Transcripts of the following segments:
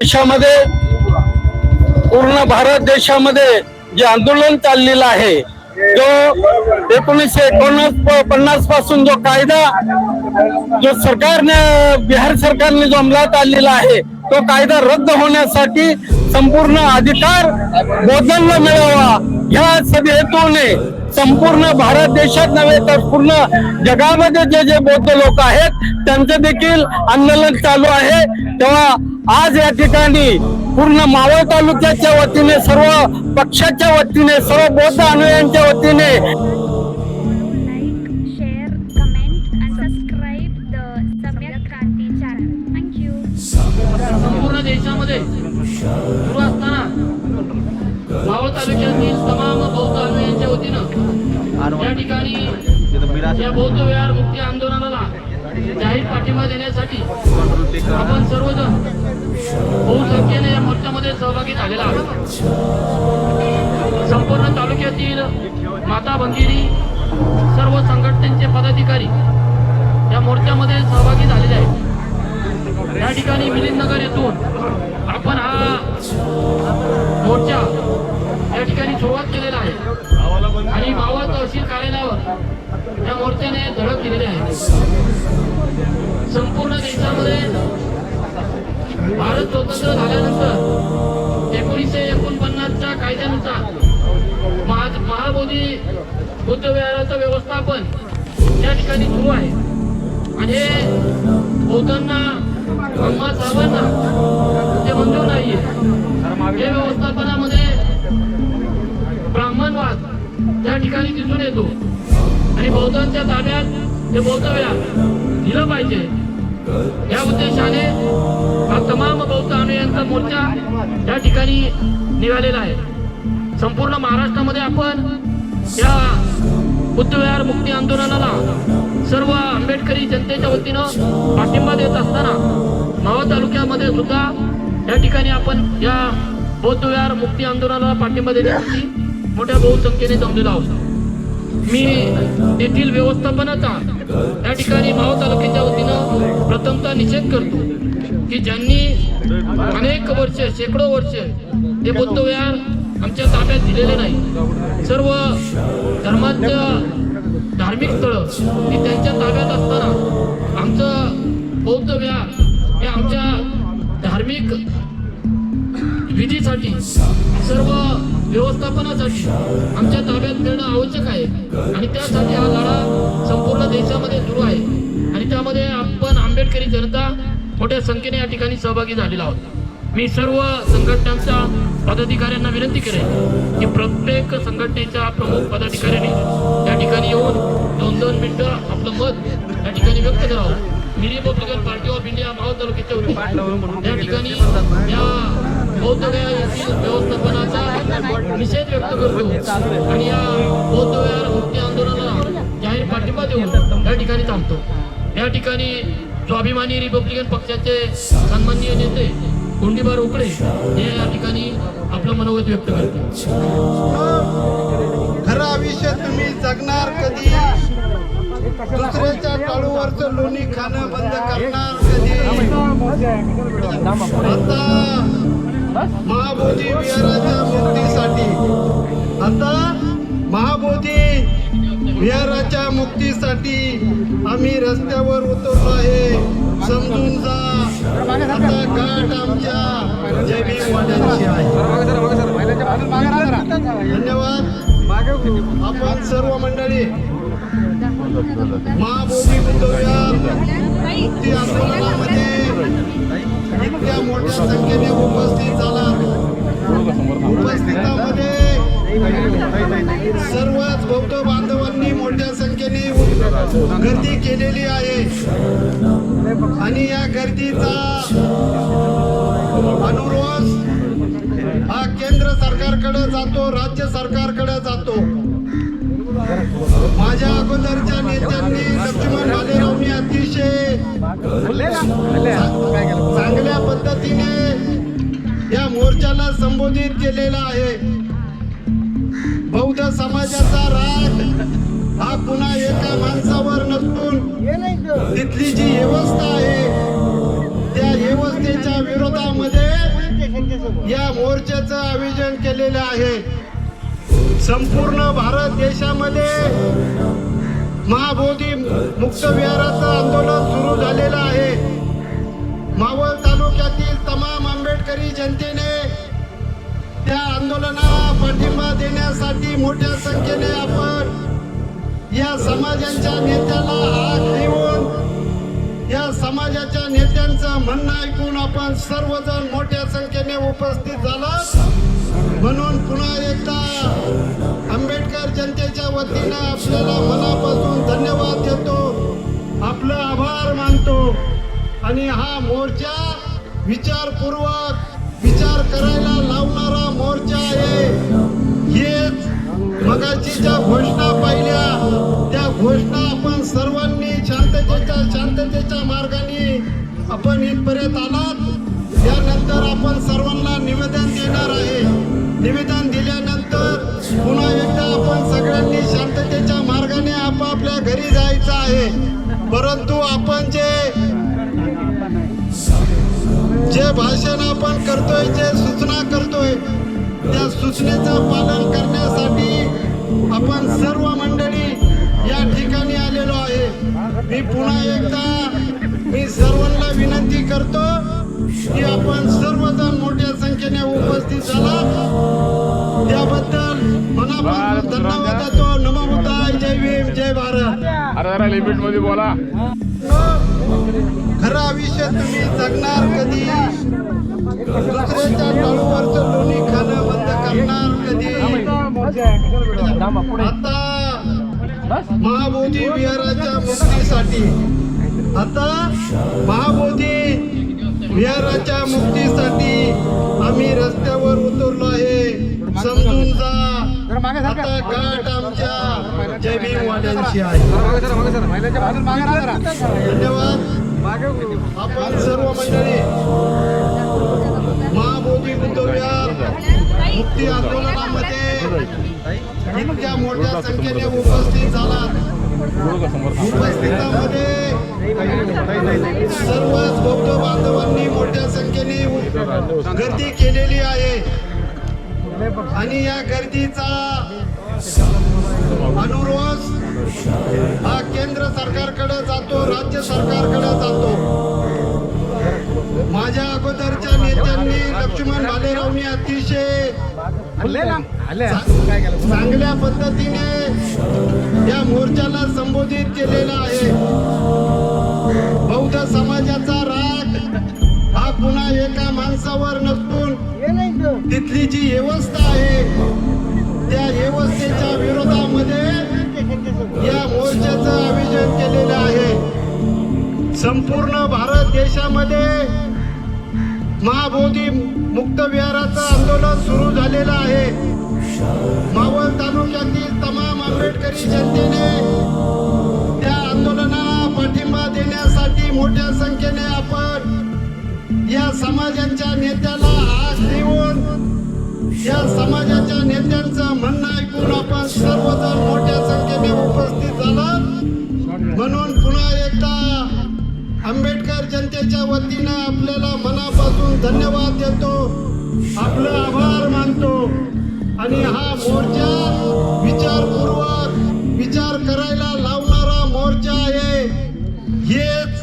देशामध्ये पूर्ण भारत देशामध्ये जे आंदोलन चाललेलं आहे जो एकोणीसशे एकोणस पन्नासपासून जो कायदा जो सरकारने बिहार सरकारने जो अंमलात आणलेला आहे तो कायदा रद्द होण्यासाठी संपूर्ण अधिकार बौद्धांना मिळावा. ह्या सगळे हेतूने संपूर्ण भारत देशात नव्हे तर पूर्ण जगामध्ये जे जे बौद्ध लोक आहेत त्यांचं देखील आंदोलन चालू आहे. तेव्हा आज या ठिकाणी पूर्ण मावळ तालुक्याच्या वतीने सर्व पक्षाच्या वतीने सर्व बौद्ध अनुयायांच्या वतीने like, share, तालुक्यातील तमाम बौद्ध अनुयांच्या वतीनं या ठिकाणी या बौद्ध विहार मुक्ती आंदोलनाला जाहीर पाठिंबा देण्यासाठी आपण सर्वजण बहुसंख्येने या मोर्चामध्ये सहभागी झालेला आहोत. संपूर्ण तालुक्यातील माता भंगिरी सर्व संघटनेचे पदाधिकारी या मोर्चामध्ये सहभागी झालेले आहेत. या ठिकाणी मिलिंदनगर येथून आपण हा मोर्चा ठिकाणी सुरुवात केलेला आहे. आणि मावळ तहसील कार्यालयावर या मोर्चाने धडक दिलेली आहे. संपूर्ण देशामध्ये भारत स्वतंत्र झाल्यानंतर एकोणीसशे एकोणपन्नासच्या कायद्यानुसार महा महाबोधी बुद्ध विहाराचं व्यवस्थापन या ठिकाणी सुरू आहे. आणि हे बौद्धांना ब्रह्मा साहेबांना ते मंजूर नाहीये हे व्यवस्थापनामध्ये त्या ठिकाणी दिसून येतो. आणि बौद्धांच्या ताब्यात ते बौद्ध दिलं पाहिजे. या उद्देशाने हा तमाम बौद्ध अनुयांचा मोर्चा त्या ठिकाणी निघालेला आहे. संपूर्ण महाराष्ट्रामध्ये आपण या बुद्धविहार मुक्ती आंदोलनाला सर्व आंबेडकरी जनतेच्या वतीनं पाठिंबा देत असताना मावळ तालुक्यामध्ये सुद्धा या ठिकाणी आपण या बौद्धविहार मुक्ती आंदोलनाला पाठिंबा देण्यासाठी मोठ्या बहुसंख्येने जमलेलो आहोत. मी तेथील व्यवस्थापनाचा या ठिकाणी माव तालुक्याच्या वतीनं प्रथमतः निषेध करतो की ज्यांनी अनेक वर्ष शेकडो वर्ष ते बुद्धविहार आमच्या ताब्यात दिलेले नाही सर्व धर्माच्या धार्मिक स्थळं ही त्यांच्या ताब्यात असताना आमचं बौद्ध विहार हे आमच्या धार्मिक विधीसाठी सर्व व्यवस्थापनासाठी आमच्या ताब्यात मिळणं आवश्यक आहे. आणि त्यासाठी हा लढा संपूर्ण देशामध्ये सुरू आहे. आणि त्यामध्ये आपण आंबेडकरी जनता मोठ्या संख्येने या ठिकाणी सहभागी झालेला आहोत. मी सर्व संघटनांच्या पदाधिकाऱ्यांना विनंती करेन की प्रत्येक संघटनेच्या प्रमुख पदाधिकाऱ्यांनी त्या ठिकाणी येऊन दोन दोन मिनिटं आपलं मत या ठिकाणी व्यक्त करावं. मी Republican party of India Maval तालुक्याच्या वतीने. त्या ठिकाणी या बौद्धगया येथील व्यवस्थापनाचा निषेध व्यक्त करतो आणि या बौद्धगया विहार मुक्ती आंदोलनाला जाहीर पाठिंबा देऊन या ठिकाणी थांबतो या ठिकाणी स्वाभिमानी रिपब्लिकन पक्षाचे सन्माननीय नेते कोंडीबार उकडे हे या ठिकाणी आपलं मनोगत व्यक्त करते खरं आयुष्य तुम्ही जगणार कधी दुसऱ्याच्या टाळूवरचं लोणी खाणं बंद करणार कधी? आता महाबोधी विहाराच्या मुक्तीसाठी. आता महाबोधी विहाराच्या मुक्तीसाठी आम्ही रस्त्यावर उतरलो आहे. समजून जा. आता गाठ आमच्या जय भीमवाल्यांची आहे. धन्यवाद. आपण सर्व मंडळी महाबोधी उतरूया. आंदोलनामध्ये इतक्या मोठ्या संख्येने उपस्थित झाला उपस्थितामध्ये सर्वच बौद्ध बांधवांनी मोठ्या संख्येने गर्दी केलेली आहे. आणि या गर्दीचा अनुरोध हा केंद्र सरकारकडे जातो राज्य सरकारकडे जातो. माझ्या अगोदरच्या नेत्यांनी लक्ष्मण भालेरावनी अतिशय चांगल्या पद्धतीने या मोर्चाला संबोधित केलेला आहे. बौद्ध समाजाचा राग हा पुन्हा एका माणसावर नसून तिथली जी व्यवस्था आहे त्या व्यवस्थेच्या विरोधामध्ये या मोर्चाचं आयोजन केलेलं आहे. संपूर्ण भारत देशामध्ये महाबोधी मुक्त विहाराचं आंदोलन सुरू झालेलं आहे. मावळ तालुक्यातील तमाम आंबेडकरी जनतेने त्या आंदोलनाला पाठिंबा देण्यासाठी मोठ्या संख्येने आपण या समाजाच्या नेत्याला हात देऊन या समाजाच्या नेत्यांचं म्हणणं ऐकून आपण सर्वजण मोठ्या संख्येने उपस्थित झाला. म्हणून पुन्हा एकदा आंबेडकर जनतेच्या वतीनं आपल्याला मनापासून आणि हा मोर्चा विचारपूर्वक विचार करायला लावणारा मोर्चा आहे. हेच मगाची ज्या घोषणा पाहिल्या. त्या घोषणा आपण सर्वांनी शांततेच्या शांततेच्या मार्गाने आपण इथपर्यंत आलात. त्यानंतर आपण सर्वांना निवेदन देणार आहे. निवेदन दिल्यानंतर पुन्हा एकदा आपण सगळ्यांनी शांततेच्या मार्गाने आपापल्या घरी जायचं आहे. परंतु आपण जे जे भाषण आपण करतोय जे सूचना करतोय त्या सूचनेचं पालन करण्यासाठी आपण सर्व मंडळी या ठिकाणी आलेलो आहे. मी पुन्हा एकदा मी सर्वांना विनंती करतो की आपण सर्वजण मोठ्या संख्येने उपस्थित झाला. त्याबद्दल मनापासून धन्यवाद देतो. नमो जय भीम जय भारत. अरे जरा लिमिटमध्ये बोला. खरं आयुष्य तुम्ही जगणार कधी? दुसऱ्याच्या टाळूवरचं लोणी खाणं बंद करणार कधी? आता महाबोधी विहाराच्या मुक्तीसाठी आता महाबोधी विहाराच्या मुक्तीसाठी आम्ही रस्त्यावर उतरलो आहे. समजून जा. गाठ आमच्या जय भीम वाड्यांशी आहे. धन्यवाद. आपण सर्व मंडळी महाबोधी बुद्धविहार मुक्ती आंदोलनामध्ये इतक्या मोठ्या संख्येने उपस्थित झाला उपस्थितांमध्ये सर्वच बौद्ध बांधवांनी मोठ्या संख्येने गर्दी केलेली आहे. आणि या गर्दीचा अनुरोध हा केंद्र सरकारकडे जातो राज्य सरकारकडे जातो. माझ्या अगोदरच्या नेत्यांनी लक्ष्मण भालेरावनी अतिशय चांगल्या पद्धतीने या मोर्चाला संबोधित केलेला आहे. बौद्ध समाजाचा पुन्हा एका माणसावर नसून तिथली जी व्यवस्था आहे त्या व्यवस्थेच्या विरोधामध्ये या मोर्चाचं आयोजन केलेलं आहे. संपूर्ण भारत देशामध्ये महाबोधी मुक्त विहाराचं आंदोलन सुरू झालेलं आहे. नेत्यांचं म्हणणं ऐकून आपण सर्वजण मोठ्या संख्येने उपस्थित झाला म्हणून पुन्हा एकदा आंबेडकर जनतेच्या वतीनं आपल्याला मनापासून धन्यवाद देतो. आपलं आभार मानतो. आणि हा मोर्चा विचारपूर्वक विचार करायला लावणारा मोर्चा आहे. हेच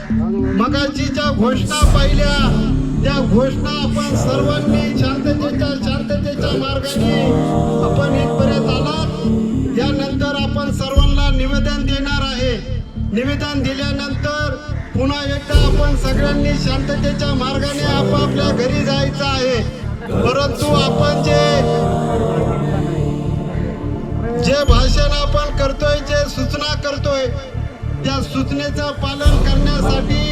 मगाची ज्या घोषणा पाहिल्या. त्या घोषणा आपण सर्वांनी निवेदन दिल्यानंतर पुन्हा एकदा आपण सगळ्यांनी शांततेच्या मार्गाने आपापल्या घरी जायचं आहे. परंतु आपण जे जे भाषण आपण करतोय जे सूचना करतोय त्या सूचनेचं पालन करण्यासाठी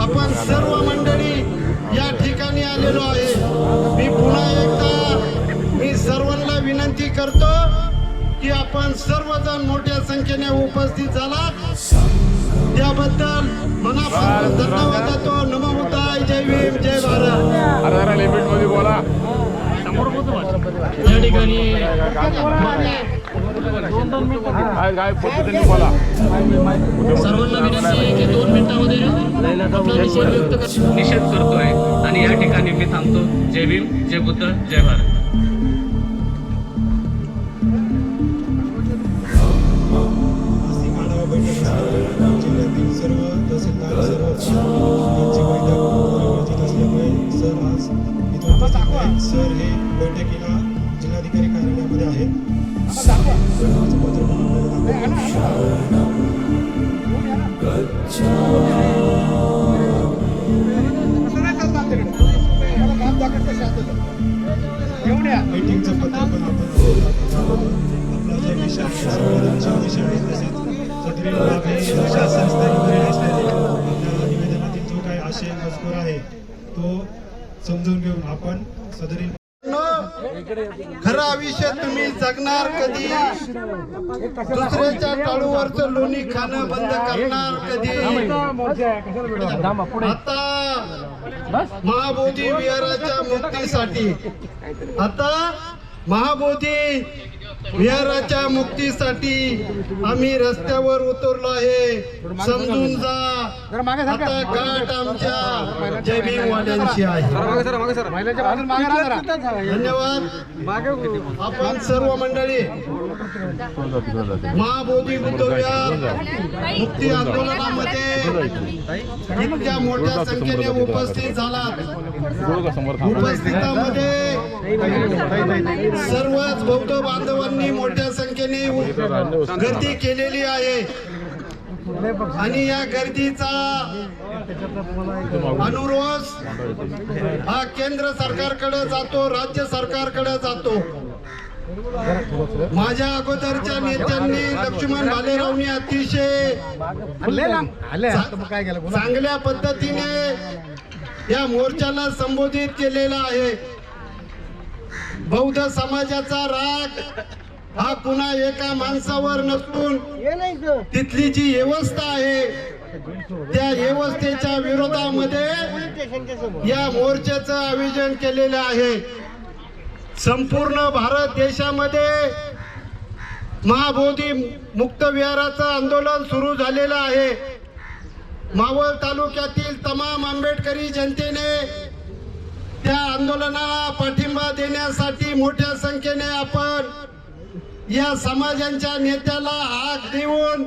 आपण सर्व मंडळी या ठिकाणी आलेलो आहे. मी पुन्हा एकदा मी सर्वांना विनंती करतो की आपण सर्वजण मोठ्या संख्येने उपस्थित झाला त्याबद्दल मनापासून धन्यवाद देतो. नमो बुद्धाय जय भीम जय भारत. लिमिटमध्ये बोला. या ठिकाणी काय काय पद्धतीने बोला. सर्वांना विनंती आहे की दोन मिनिटामध्ये आपला निषेध व्यक्त कर. निषेध करतोय आणि या ठिकाणी मी थांबतो. जय भीम जय बुद्ध जय भारत. सर हे बैठकीला जिल्हाधिकारी कार्यालयामध्ये आहेत. मीटिंगचं पत्र पण आपण आपला जे विषय आहे, विषय आहे तसेच आपल्या निवेदनातील जो काही आशय मजकूर आहे तो समजून घेऊन आपण सदरील खरं आयुष्य तुम्ही जगणार कधी? दुसऱ्याच्या टाळूवरचं लोणी खाणं बंद करणार कधी? आता महाबोधी विहाराच्या मुक्तीसाठी आता महाबोधी विहाराच्या मुक्तीसाठी आम्ही रस्त्यावर उतरलो आहे. समजून जा. आता गाठ आमच्या जय आहे. धन्यवाद. आपण सर्व मंडळी महाबोधी बुद्ध विहार मुक्ती आंदोलनामध्ये इतक्या मोठ्या संख्येने उपस्थित झालात. उपस्थितामध्ये सर्वच बौद्ध बांधवांनी मोठ्या संख्येने गर्दी केलेली आहे. आणि या गर्दीचा अनुरोध हा केंद्र सरकारकडे जातो राज्य सरकारकडे जातो. माझ्या अगोदरच्या नेत्यांनी लक्ष्मण भालेरावनी अतिशय चांगल्या पद्धतीने या मोर्चाला संबोधित केलेला आहे. बौद्ध समाजाचा राग हा पुन्हा एका माणसावर नसून तिथली जी व्यवस्था आहे त्या व्यवस्थेच्या विरोधामध्ये या मोर्चाचं आयोजन केलेलं आहे. संपूर्ण भारत देशामध्ये महाबोधी मुक्त विहाराचं आंदोलन सुरू झालेलं आहे. मावळ तालुक्यातील तमाम आंबेडकरी जनतेने त्या आंदोलनाला पाठिंबा देण्यासाठी मोठ्या संख्येने आपण या समाजांच्या नेत्याला हाक देऊन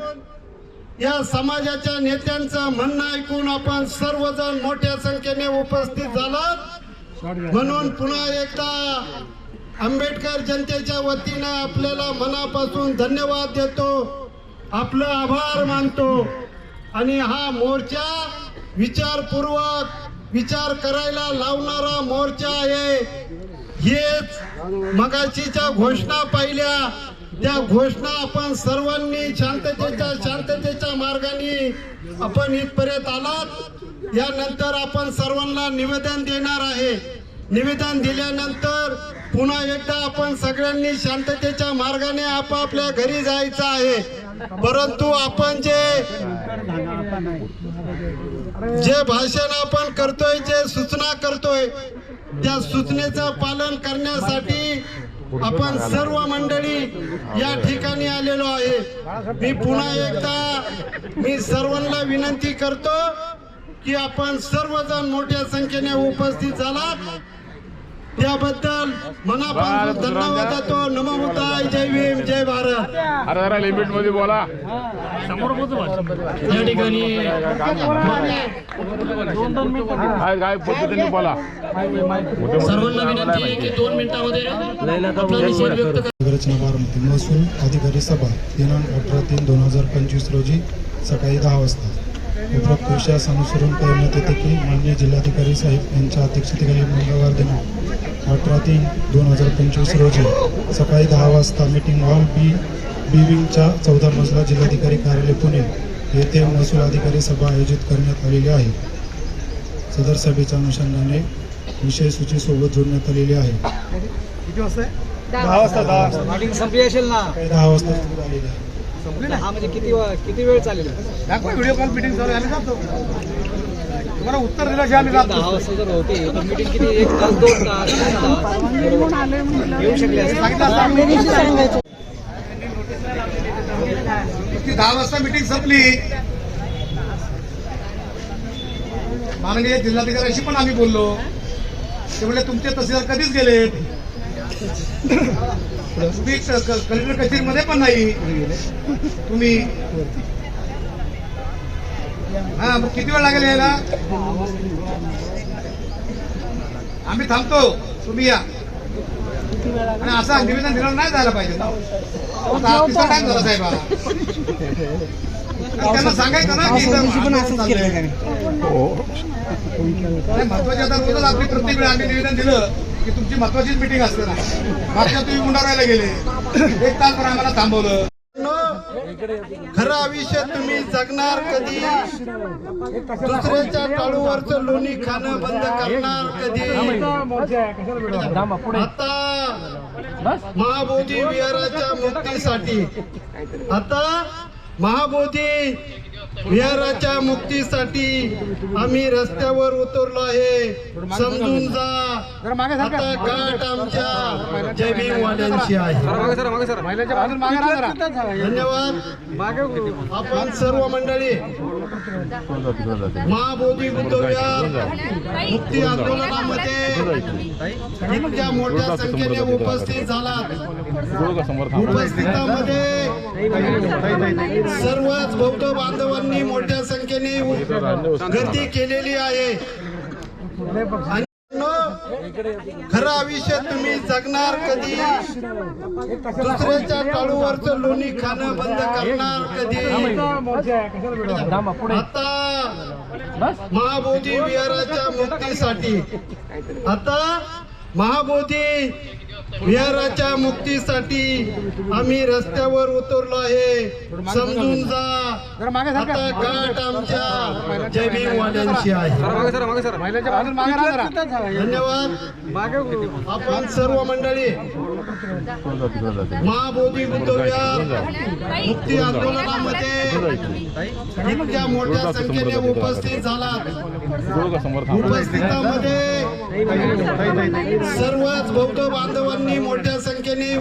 या समाजाच्या नेत्यांचं म्हणणं ऐकून आपण सर्वजण मोठ्या संख्येने उपस्थित झालात. म्हणून पुन्हा एकदा आंबेडकर जनतेच्या वतीने आपल्याला मनापासून धन्यवाद देतो. आपलं आभार मानतो. आणि हा मोर्चा विचारपूर्वक विचार करायला लावणारा मोर्चा आहे. हेच मगाशीच्या घोषणा पाहिल्या. त्या घोषणा आपण सर्वांनी शांततेच्या शांततेच्या मार्गाने आपण इथपर्यंत आलात. यानंतर आपण सर्वांना निवेदन देणार आहे. निवेदन दिल्यानंतर पुन्हा एकदा आपण सगळ्यांनी शांततेच्या मार्गाने आपापल्या घरी जायचं आहे. परंतु आपण जे जे भाषण आपण करतोय जे सूचना करतोय त्या सूचनेचं पालन करण्यासाठी आपण सर्व मंडळी या ठिकाणी आलेलो आहे. मी पुन्हा एकदा मी सर्वांना विनंती करतो की आपण सर्वजण मोठ्या संख्येने उपस्थित झालात. त्याबद्दल मनापासून धन्यवाद देतो नमो बुद्धाय जय भीम जय भारत. अरे जरा लिमिटमध्ये बोला. या ठिकाणी काय काय पद्धतीने बोला. सर्वांना विनंती आहे की दोन मिनिटामध्ये आपला निषेध व्यक्त कर. रचना बारामती महसूल अधिकारी सभा दिनांक अठरा तीन दोन हजार पंचवीस रोजी सकाळी दहा वाजता. उपरोक्त विषयास अनुसरून करण्यात येते की मान्य जिल्हाधिकारी साहेब यांच्या अध्यक्षतेखाली मंगळवार दिनांक अठरा तीन दोन हजार पंचवीस रोजी सकाळी दहा वाजता मीटिंग हॉल बी बी विंगच्या चौदा मजला जिल्हाधिकारी कार्यालय पुणे येथे महसूल अधिकारी सभा आयोजित करण्यात आलेली आहे. सदर सभेच्या अनुषंगाने विषय सूचीसोबत जोडण्यात आलेली आहे. दहा वाजता दहा वाजता. मीटिंग संपली असेल ना? सकाळी दहा वाजता सुरू आहे हा म्हणजे किती वेळ चालेल? व्हिडिओ कॉल मीटिंग चालू आहे जातो. तुम्हाला उत्तर दिल्याशिवाय आम्ही जातो. दहा वाजता जर होते. मीटिंग किती? एक तास दोन तास येऊ शकले सांगितलं दहा वाजता मिटिंग संपली. माननीय जिल्हाधिकाऱ्याशी पण आम्ही बोललो. ते म्हणजे तुमचे तहसीलदार कधीच गेले तुम्ही कलेक्टर कचेरीमध्ये पण नाही तुम्ही हा मग किती वेळ लागेल यायला? आम्ही थांबतो. तुम्ही या. आणि असं निवेदन दिलं नाही जायला पाहिजे. टाइम झाला साहेब. त्यांना सांगायचं ना की महत्वाची आता रोजच आपली प्रत्येक वेळी आम्ही निवेदन दिलं. की तुमची महत्वाचीच मिटिंग असते ना. मागच्या तुम्ही मुंडारायला गेले. एक तास पण आम्हाला थांबवलं. खरं आयुष्य तुम्ही जगणार कधी? दुसऱ्याच्या टाळूवरचं लोणी खाणं बंद करणार कधी? आता महाबोधी विहाराच्या मुक्तीसाठी. आता महाबोधी विहाराच्या मुक्तीसाठी आम्ही रस्त्यावर उतरलो आहे. समजून जा. आता गाठ आमच्या जय भीमवाल्यांची आहे. धन्यवाद. आपण सर्व मंडळी महाबोधी मुक्ती आंदोलनामध्ये इतक्या मोठ्या संख्येने उपस्थित झाला उपस्थितामध्ये सर्वच बौद्ध बांधवांनी मोठ्या संख्येने गर्दी केलेली आहे. खरं आयुष्य तुम्ही जगणार कधी? दुसऱ्याच्या टाळूवरच लोणी खाणं बंद करणार कधी? आता महाबोधी विहाराच्या मुक्तीसाठी आता महाबोधी विहाराच्या मुक्तीसाठी आम्ही रस्त्यावर उतरलो आहे. समजून जा. आता गाठ आमच्या जय भीमवाल्यांची आहे. धन्यवाद. आपण सर्व मंडळी महाबोधी बुद्ध विहार मुक्ती आंदोलनामध्ये इतक्या मोठ्या संख्येने उपस्थित झालात. उपस्थितामध्ये सर्वच बौद्ध बांधवांनी मोठ्या संख्येने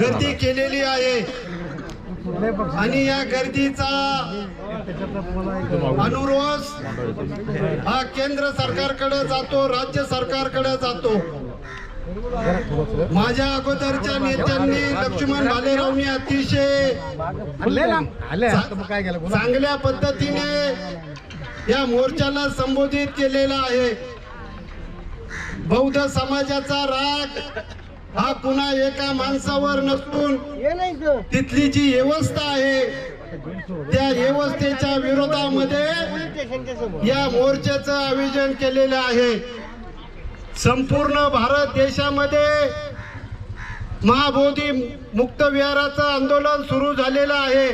गर्दी केलेली आहे. आणि या गर्दीचा अनुरोध हा केंद्र सरकारकडे जातो राज्य सरकारकडे जातो. माझ्या अगोदरच्या नेत्यांनी लक्ष्मण भालेरावनी अतिशय चांगल्या पद्धतीने या मोर्चाला संबोधित केलेला आहे. बौद्ध समाजाचा राग हा पुन्हा एका माणसावर नसून तिथली जी व्यवस्था आहे त्या व्यवस्थेच्या विरोधामध्ये या मोर्चाचं आयोजन केलेलं आहे. संपूर्ण भारत देशामध्ये महाबोधी मुक्त विहाराचं आंदोलन सुरू झालेलं आहे.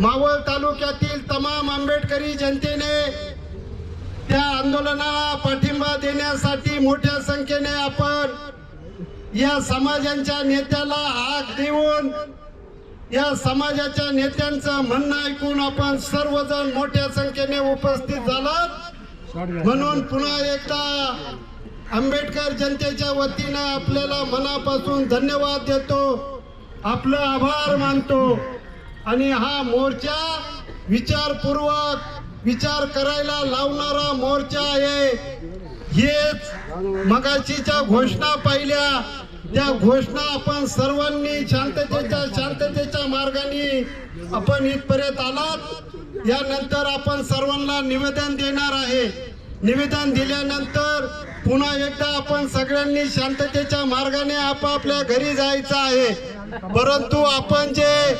मावळ तालुक्यातील तमाम आंबेडकरी जनतेने त्या आंदोलनाला पाठिंबा देण्यासाठी मोठ्या संख्येने आपण या समाजांच्या नेत्याला हाक देऊन या समाजाच्या नेत्यांचं म्हणणं ऐकून आपण सर्वजण मोठ्या संख्येने उपस्थित झालात. म्हणून पुन्हा एकदा आंबेडकर जनतेच्या वतीनं आपल्याला मनापासून धन्यवाद देतो. आपलं आभार मानतो. आणि हा मोर्चा विचारपूर्वक विचार करायला लावणारा मोर्चा आहे. हे मगाशीच्या घोषणा पाहिल्या. त्या घोषणा आपण सर्वांनी शांततेच्या शांततेच्या मार्गाने आपण इथपर्यंत आलात. यानंतर आपण सर्वांना निवेदन देणार आहे. निवेदन दिल्यानंतर पुन्हा एकदा आपण सगळ्यांनी शांततेच्या मार्गाने आपापल्या घरी जायचं आहे. परंतु आपण जे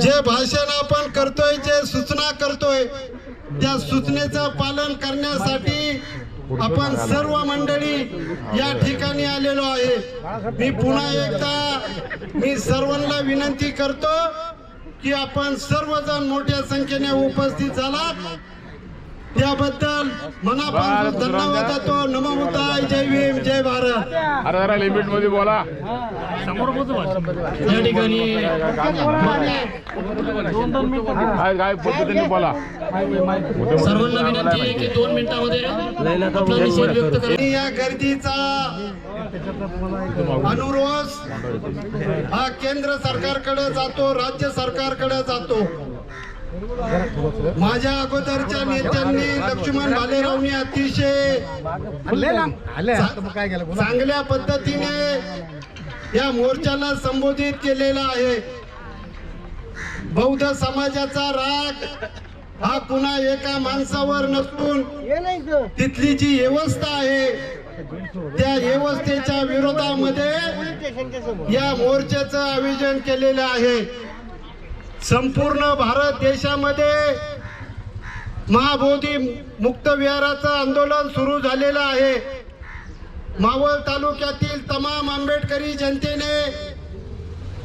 जे भाषण आपण करतोय जे सूचना करतोय त्या सूचनेचं पालन करण्यासाठी आपण सर्व मंडळी या ठिकाणी आलेलो आहे. मी पुन्हा एकदा मी सर्वांना विनंती करतो की आपण सर्वजण मोठ्या संख्येने उपस्थित झालात. त्याबद्दल मनापासून धन्यवाद देतो नमो बुद्धाय जय भीम जय भारत. अरे जरा लिमिटमध्ये बोला. या ठिकाणी काय काय पद्धतीने बोला. सर्वांना विनंती आहे की दोन मिनिटामध्ये आपला निषेध व्यक्त करा. या गर्दीचा अनुरोध हा केंद्र सरकारकडे जातो राज्य सरकारकडे जातो. माझ्या अगोदरच्या नेत्यांनी लक्ष्मण भालेरावनी अतिशय चांगल्या पद्धतीने या मोर्चाला संबोधित केलेला आहे. बौद्ध समाजाचा राग हा पुन्हा एका माणसावर नसून तिथली जी व्यवस्था आहे त्या व्यवस्थेच्या विरोधामध्ये या मोर्चाचं आयोजन केलेलं आहे. संपूर्ण भारत देशामध्ये महाबोधी मुक्त विहाराचं आंदोलन सुरू झालेलं आहे. मावळ तालुक्यातील तमाम आंबेडकरी जनतेने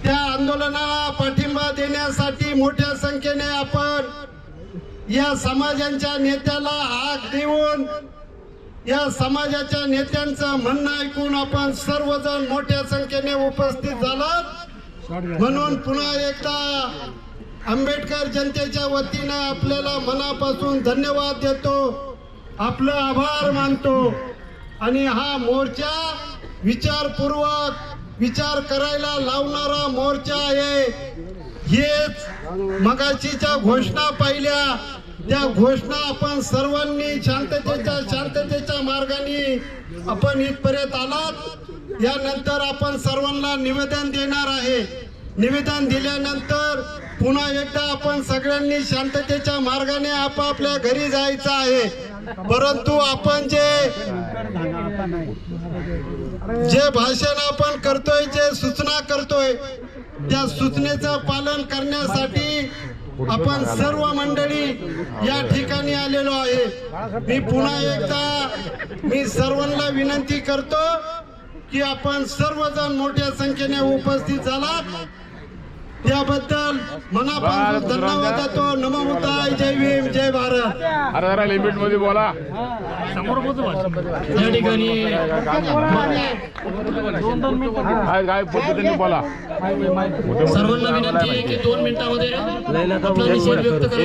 त्या आंदोलनाला पाठिंबा देण्यासाठी मोठ्या संख्येने आपण या समाजांच्या नेत्याला हाक देऊन या समाजाच्या नेत्यांचं म्हणणं ऐकून आपण सर्वजण मोठ्या संख्येने उपस्थित झालात. म्हणून पुन्हा एकदा आंबेडकर जनतेच्या वतीनं आपल्याला मनापासून धन्यवाद देतो आपलं आभार मानतो आणि हा मोर्चा विचारपूर्वक विचार करायला लावणारा मोर्चा आहे. हेच मगाशीच्या घोषणा पाहिल्या. त्या घोषणा आपण सर्वांनी शांततेच्या शांततेच्या मार्गाने आपण इथपर्यंत आलात. यानंतर आपण सर्वांना निवेदन देणार आहे. निवेदन दिल्यानंतर पुन्हा एकदा आपण सगळ्यांनी शांततेच्या मार्गाने आपापल्या घरी जायचं आहे. परंतु आपण जे जे भाषण आपण करतोय जे सूचना करतोय त्या सूचनेचं पालन करण्यासाठी आपण सर्व मंडळी या ठिकाणी आलेलो आहे. मी पुन्हा एकदा मी सर्वांना विनंती करतो की आपण सर्वजण मोठ्या संख्येने उपस्थित झालात. त्याबद्दल मनापासून धन्यवाद देतो नमो बुद्धाय जय भीम जय भारत. अरे जरा लिमिटमध्ये बोला. या ठिकाणी काय काय पद्धतीने बोला. सर्वांना विनंती आहे की दोन मिनिटामध्ये आपला निषेध व्यक्त करा.